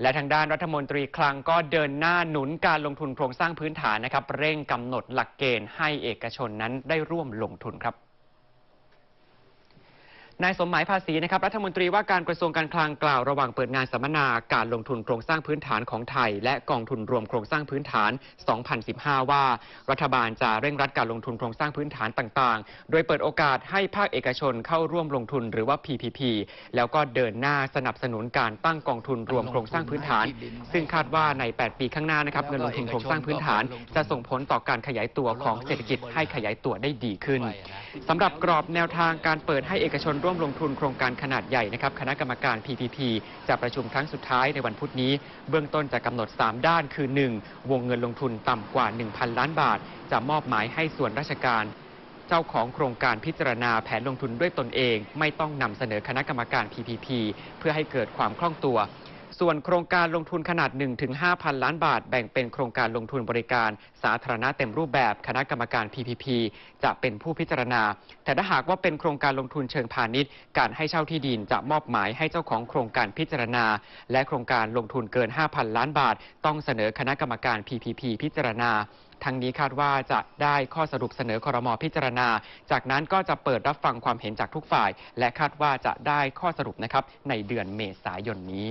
และทางด้านรัฐมนตรีคลังก็เดินหน้าหนุนการลงทุนโครงสร้างพื้นฐานนะครับ เร่งกำหนดหลักเกณฑ์ให้เอกชนนั้นได้ร่วมลงทุนครับ นายสมหมายภาษีนะครับรัฐมนตรีว่าการกระทรวงการคลังกล่าวระหว่างเปิดงานสัมมนาการลงทุนโครงสร้างพื้นฐานของไทย และกองทุนรวมโครงสร้างพื้นฐาน 2015 ว่า รัฐบาลจะเร่งรัดการลงทุนโครงสร้างพื้นฐานต่างๆ โดยเปิดโอกาสให้ภาคเอกชนเข้าร่วมลงทุนหรือว่า PPP แล้วก็เดินหน้าสนับสนุนการตั้งกองทุนรวมโครงสร้างพื้นฐาน ซึ่งคาดว่าใน 8 ปีข้างหน้านะครับเงินลงทุนโครงสร้างพื้นฐาน จะส่งผลต่อการขยายตัวของเศรษฐกิจให้ขยายตัวได้ดีขึ้นสำหรับกรอบแนวทางการเปิดให้เอกชนร่วมลงทุนโครงการขนาดใหญ่นะครับคณะกรรมการ PPP จะประชุมครั้งสุดท้ายในวันพุธนี้ เบื้องต้นจะกำหนด 3 ด้านคือ 1. วงเงินลงทุนต่ำกว่า 1,000 ล้านบาท จะมอบหมายให้ส่วนราชการเจ้าของโครงการพิจารณาแผนลงทุนด้วยตนเอง ไม่ต้องนำเสนอคณะกรรมการ PPP เพื่อให้เกิดความคล่องตัว ส่วนโครงการลงทุนขนาด 1-5,000 ล้านบาท แบ่งเป็นโครงการลงทุนบริการสาธารณะเต็มรูปแบบคณะกรรมการ PPP จะเป็นผู้พิจารณา แต่ถ้าหากว่าเป็นโครงการลงทุนเชิงพาณิชย์ การให้เช่าที่ดินจะมอบหมายให้เจ้าของโครงการพิจารณา และโครงการลงทุนเกิน 5,000 ล้านบาท ต้องเสนอคณะกรรมการ PPP พิจารณาทั้งนี้คาดว่าจะได้ข้อสรุปเสนอครมพิจารณา จากนั้นก็จะเปิดรับฟังความเห็นจากทุกฝ่าย และคาดว่าจะได้ข้อสรุปนะครับในเดือนเมษายนนี้